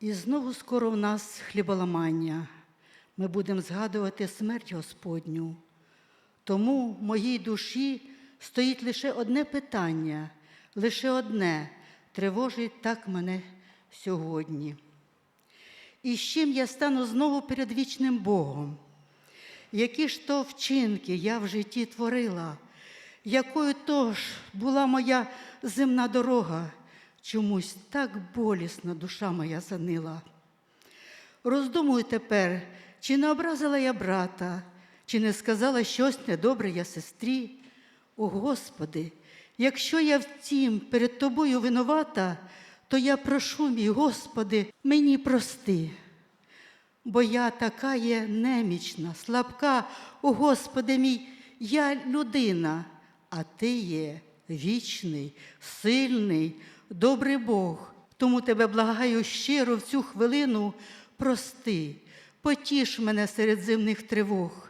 І знову скоро в нас хліболамання. Ми будемо згадувати смерть Господню. Тому в моїй душі стоїть лише одне питання, лише одне тривожить так мене сьогодні. І з чим я стану знову перед вічним Богом? Які ж то вчинки я в житті творила, якою то ж була моя земна дорога, чомусь так болісно душа моя занила. Роздумую тепер, чи не образила я брата, чи не сказала щось недобре я сестрі. О Господи, якщо я втім перед Тобою винувата, то я прошу, мій Господи, мені прости. Бо я така є немічна, слабка, о Господи мій, я людина, а Ти є вічний, сильний, добрий Бог. Тому тебе благаю щиро в цю хвилину прости, потіш мене серед земних тривог.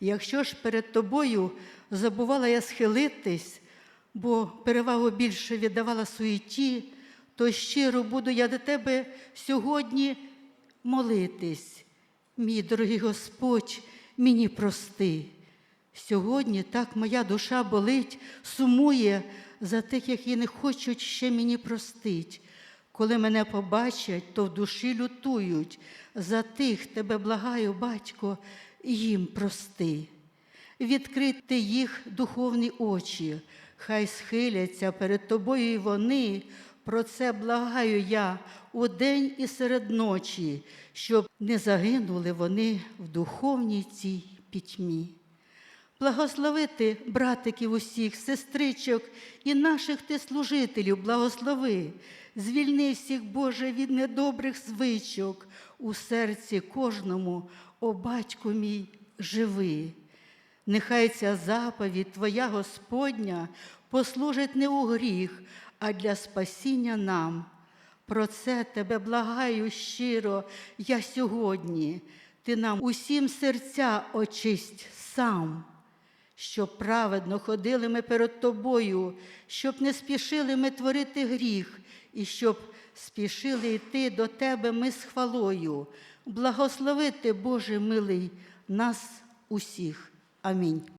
Якщо ж перед тобою забувала я схилитись, бо перевагу більше віддавала суеті, то щиро буду я до тебе сьогодні молитись. Мій дорогий Господь, мені прости. Сьогодні так моя душа болить, сумує за тих, які не хочуть ще мені простить. Коли мене побачать, то в душі лютують. За тих тебе благаю, батько, їм прости. Відкрити їх духовні очі, хай схиляться перед тобою і вони. Про це благаю я удень і серед ночі, щоб не загинули вони в духовній цій пітьмі. Благословити братиків усіх, сестричок і наших ти служителів, благослови, звільни всіх, Боже, від недобрих звичок у серці кожному, о батьку мій, живи. Нехай ця заповідь Твоя Господня послужить не у гріх, а для спасіння нам. Про це тебе благаю щиро я сьогодні. Ти нам усім серця очисть сам, щоб праведно ходили ми перед тобою, щоб не спішили ми творити гріх, і щоб спішили йти до тебе ми з хвалою. Благословити, Боже милий, нас усіх. Амінь.